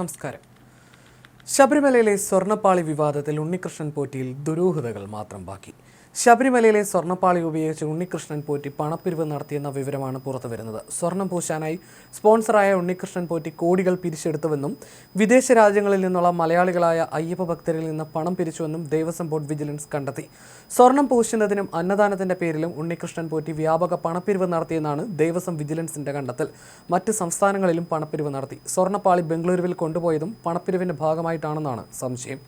നമസ്കാരം. ശബരിമലയിലെ സ്വർണപ്പാളി വിവാദത്തിൽ ഉണ്ണികൃഷ്ണൻ പോറ്റിയിൽ ദുരൂഹതകൾ മാത്രം ബാക്കി. ശബരിമലയിലെ സ്വർണപ്പാളി ഉപയോഗിച്ച് ഉണ്ണികൃഷ്ണൻ പോറ്റി പണപ്പിരിവ് നടത്തിയെന്ന വിവരമാണ് പുറത്തുവരുന്നത്. സ്വർണം പൂശാനായി സ്പോൺസറായ ഉണ്ണികൃഷ്ണൻ പോറ്റി കോടികൾ പിരിച്ചെടുത്തുവെന്നും വിദേശ രാജ്യങ്ങളിൽ നിന്നുള്ള മലയാളികളായ അയ്യപ്പ ഭക്തരിൽ നിന്ന് പണം പിരിച്ചുവെന്നും ദേവസ്വം ബോർഡ് വിജിലൻസ് കണ്ടെത്തി. സ്വർണം പൂശുന്നതിനും അന്നദാനത്തിന്റെ പേരിലും ഉണ്ണികൃഷ്ണൻ പോറ്റി വ്യാപക പണപ്പിരിവ് നടത്തിയെന്നാണ് ദേവസ്വം വിജിലൻസിന്റെ കണ്ടെത്തൽ. മറ്റ് സംസ്ഥാനങ്ങളിലും പണപ്പിരിവ് നടത്തി. സ്വർണപ്പാളി ബംഗളൂരുവിൽ കൊണ്ടുപോയതും പണപ്പിരിവിന്റെ ഭാഗമായിട്ടാണെന്നാണ് സംശയം.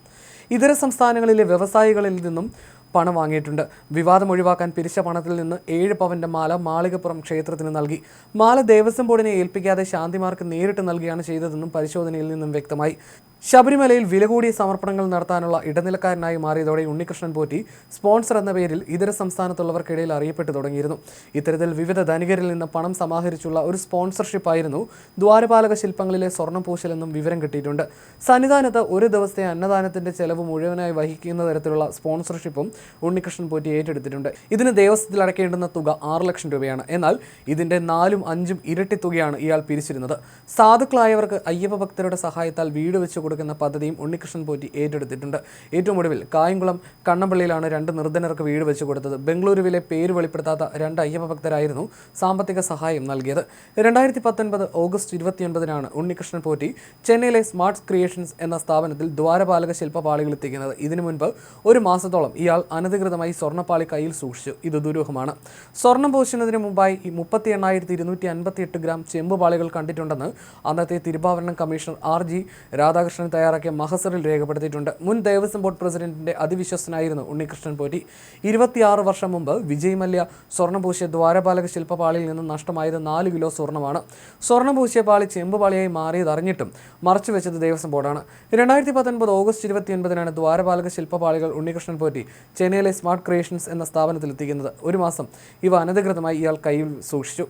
ഇതര സംസ്ഥാനങ്ങളിലെ വ്യവസായികളിൽ നിന്നും പണം വാങ്ങിയിട്ടുണ്ട്. വിവാദം ഒഴിവാക്കാൻ പിരിച്ച പണത്തിൽ നിന്ന് ഏഴ് പവന്റെ മാല മാളികപ്പുറം ക്ഷേത്രത്തിന് നൽകി. മാല ദേവസ്വം ബോർഡിനെ ഏൽപ്പിക്കാതെ ശാന്തിമാർക്ക് നേരിട്ട് നൽകുകയാണ് ചെയ്തതെന്നും പരിശോധനയിൽ നിന്നും വ്യക്തമായി. ശബരിമലയിൽ വില കൂടിയ സമർപ്പണങ്ങൾ നടത്താനുള്ള ഇടനിലക്കാരനായി മാറിയതോടെ ഉണ്ണികൃഷ്ണൻ പോറ്റി സ്പോൺസർ എന്ന പേരിൽ ഇതര സംസ്ഥാനത്തുള്ളവർക്കിടയിൽ അറിയപ്പെട്ടു തുടങ്ങിയിരുന്നു. ഇത്തരത്തിൽ വിവിധ ധനികരിൽ നിന്ന് പണം സമാഹരിച്ചുള്ള ഒരു സ്പോൺസർഷിപ്പ് ആയിരുന്നു ദ്വാരപാലക ശില്പങ്ങളിലെ സ്വർണം പൂശലെന്നും വിവരം കിട്ടിയിട്ടുണ്ട്. സന്നിധാനത്ത് ഒരു ദിവസത്തെ അന്നദാനത്തിന്റെ ചെലവ് മുഴുവനായി വഹിക്കുന്ന തരത്തിലുള്ള സ്പോൺസർഷിപ്പും ഉണ്ണികൃഷ്ണൻ പോറ്റി ഏറ്റെടുത്തിട്ടുണ്ട്. ഇതിന് ദേവസ്വത്തിൽ അടയ്ക്കേണ്ടുന്ന തുക ആറ് ലക്ഷം രൂപയാണ്. എന്നാൽ ഇതിന്റെ നാലും അഞ്ചും ഇരട്ടി തുകയാണ് ഇയാൾ പിരിച്ചിരുന്നത്. സാധുക്കളായവർക്ക് അയ്യപ്പ ഭക്തരുടെ സഹായത്താൽ വീട് വെച്ച് കൊടുക്കുന്ന പദ്ധതിയും ഉണ്ണികൃഷ്ണൻ പോറ്റി ഏറ്റെടുത്തിട്ടുണ്ട്. ഏറ്റവും ഒടുവിൽ കായംകുളം കണ്ണമ്പള്ളിയിലാണ് രണ്ട് നിർദ്ധനർക്ക് വീട് വെച്ചു കൊടുത്തത്. ബംഗളൂരുവിലെ പേര് വെളിപ്പെടുത്താത്ത രണ്ട് അയ്യപ്പ ഭക്തരായിരുന്നു സാമ്പത്തിക സഹായം നൽകിയത്. രണ്ടായിരത്തി പത്തൊൻപത് ഓഗസ്റ്റ് ഇരുപത്തിയൊൻപതിനാണ് ഉണ്ണികൃഷ്ണൻ പോറ്റി ചെന്നൈയിലെ സ്മാർട്ട് ക്രിയേഷൻസ് എന്ന സ്ഥാപനത്തിൽ ദ്വാരപാലക ശില്പപാളികൾ എത്തിക്കുന്നത്. ഇതിനു മുൻപ് ഒരു മാസത്തോളം ഇയാൾ അനധികൃതമായി സ്വർണപ്പാളി കയ്യിൽ സൂക്ഷിച്ചു. ഇത് ദുരൂഹമാണ്. സ്വർണം പൂശുന്നതിന് മുമ്പായി മുപ്പത്തി എണ്ണായിരത്തി ഇരുന്നൂറ്റി അൻപത്തി എട്ട് ഗ്രാം ചെമ്പുപാളികൾ കണ്ടിട്ടുണ്ടെന്ന് അന്നത്തെ തിരുവാഭരണം കമ്മീഷണർ ആർ ജി രാധാകൃഷ്ണൻ തയ്യാറാക്കിയ മഹസറിൽ രേഖപ്പെടുത്തിയിട്ടുണ്ട്. മുൻ ദേവസ്വം ബോർഡ് പ്രസിഡന്റിന്റെ അതിവിശ്വസനായിരുന്നു ഉണ്ണികൃഷ്ണൻ പോറ്റി. ഇരുപത്തിയാറ് വർഷം മുമ്പ് വിജയ് മല്യ സ്വർണം ദ്വാരപാലക ശില്പപാളിയിൽ നിന്ന് നഷ്ടമായത് നാല് കിലോ സ്വർണമാണ് സ്വർണം പൂശിയ പാളി ചെമ്പുപാളിയായി മാറിയത് അറിഞ്ഞിട്ടും മറച്ചു വെച്ചത് ദേവസ്വം ബോർഡാണ്. രണ്ടായിരത്തി പത്തൊൻപത് ഓഗസ്റ്റ് ഇരുപത്തിയൊൻപതിനാണ് ദ്വാരപാലക ശില്പപാളികൾ ഉണ്ണികൃഷ്ണൻ പോറ്റി ചെന്നൈയിലെ സ്മാർട്ട് ക്രിയേഷൻസ് എന്ന സ്ഥാപനത്തിൽ എത്തിക്കുന്നത് ഒരു മാസം ഇവ അനധികൃതമായി ഇയാൾ കയ്യിൽ സൂക്ഷിച്ചു.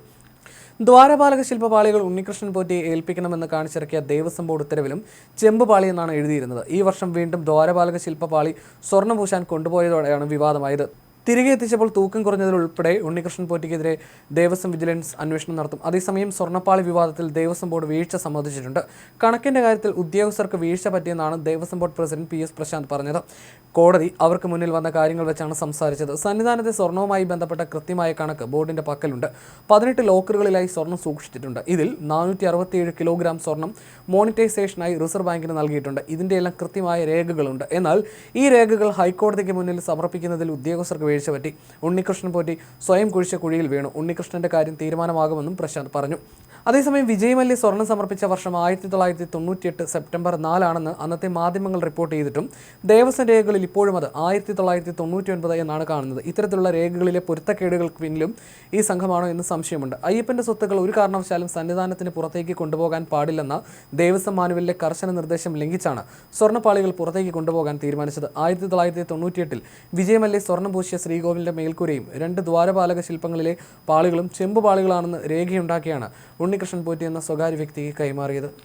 ദ്വാരപാലക ശില്പപാളികൾ ഉണ്ണികൃഷ്ണൻ പോറ്റിയെ ഏൽപ്പിക്കണമെന്ന് കാണിച്ചിറക്കിയ ദേവസ്വം ബോർഡ് ഉത്തരവിലും ചെമ്പുപാളി എന്നാണ് എഴുതിയിരുന്നത്. ഈ വർഷം വീണ്ടും ദ്വാരപാലക ശില്പപാളി സ്വർണം പൂശാൻ കൊണ്ടുപോയതോടെയാണ് വിവാദമായത്. തിരികെ എത്തിച്ചപ്പോൾ തൂക്കം കുറഞ്ഞതിലുൾപ്പെടെ ഉണ്ണികൃഷ്ണൻ പോറ്റിക്കെതിരെ ദേവസ്വം വിജിലൻസ് അന്വേഷണം നടത്തും. അതേസമയം സ്വർണപ്പാളി വിവാദത്തിൽ ദേവസ്വം ബോർഡ് വീഴ്ച സമ്മതിച്ചിട്ടുണ്ട്. കണക്കിന്റെ കാര്യത്തിൽ ഉദ്യോഗസ്ഥർക്ക് വീഴ്ച പറ്റിയെന്നാണ് Devaswom board president P S Prashanth പറഞ്ഞത്. കോടതി അവർക്ക് മുന്നിൽ വന്ന കാര്യങ്ങൾ വെച്ചാണ് സംസാരിച്ചത്. സന്നിധാനത്തെ സ്വർണവുമായി ബന്ധപ്പെട്ട കൃത്യമായ കണക്ക് ബോർഡിന്റെ പക്കലുണ്ട്. പതിനെട്ട് ലോക്കറുകളിലായി സ്വർണം സൂക്ഷിച്ചിട്ടുണ്ട്. ഇതിൽ നാനൂറ്റി അറുപത്തിയേഴ് കിലോഗ്രാം സ്വർണം മോണിറ്റൈസേഷനായി റിസർവ് ബാങ്കിന് നൽകിയിട്ടുണ്ട്. ഇതിന്റെ എല്ലാം കൃത്യമായ രേഖകളുണ്ട്. എന്നാൽ ഈ രേഖകൾ ഹൈക്കോടതിക്ക് മുന്നിൽ സമർപ്പിക്കുന്നതിൽ ഉദ്യോഗസ്ഥർക്ക് വീഴ്ച പറ്റി ഉണ്ണികൃഷ്ണൻ പോറ്റി സ്വയം കുഴിച്ച കുഴിയിൽ വീണു. ഉണ്ണികൃഷ്ണന്റെ കാര്യം തീരുമാനമാകുമെന്നും പ്രശാന്ത് പറഞ്ഞു. അതേസമയം വിജയ് മല്യ സ്വർണം സമർപ്പിച്ച വർഷം ആയിരത്തി തൊള്ളായിരത്തി തൊണ്ണൂറ്റിയെട്ട് സെപ്റ്റംബർ നാലാണെന്ന് അന്നത്തെ മാധ്യമങ്ങൾ റിപ്പോർട്ട് ചെയ്തിട്ടും ദേവസ്വം രേഖകളിൽ ഇപ്പോഴും അത് ആയിരത്തി തൊള്ളായിരത്തി തൊണ്ണൂറ്റി ഒൻപത് എന്നാണ് കാണുന്നത്. ഇത്തരത്തിലുള്ള രേഖകളിലെ പൊരുത്തക്കേടുകൾക്ക് പിന്നിലും ഈ സംഘമാണോ എന്ന് സംശയമുണ്ട്. അയ്യപ്പന്റെ സ്വത്തുക്കൾ ഒരു കാരണവശാലും സന്നിധാനത്തിന് പുറത്തേക്ക് കൊണ്ടുപോകാൻ പാടില്ലെന്ന ദേവസ്വം മാനുവലിലെ കർശന നിർദ്ദേശം ലംഘിച്ചാണ് സ്വർണപ്പാളികൾ പുറത്തേക്ക് കൊണ്ടുപോകാൻ തീരുമാനിച്ചത്. ആയിരത്തി തൊള്ളായിരത്തി തൊണ്ണൂറ്റിയെട്ടിൽ വിജയമല്ലെ സ്വർണം പൂശിയ ശ്രീകോവിലിന്റെ മേൽക്കൂരയും രണ്ട് ദ്വാരപാലക ശില്പങ്ങളിലെ പാളികളും ചെമ്പുപാളികളാണെന്ന് രേഖയുണ്ടാക്കിയാണ്. ഉണ്ണികൃഷ്ണൻ പോറ്റി എന്ന സ്വകാര്യ വ്യക്തിക്ക് കൈമാറിയത്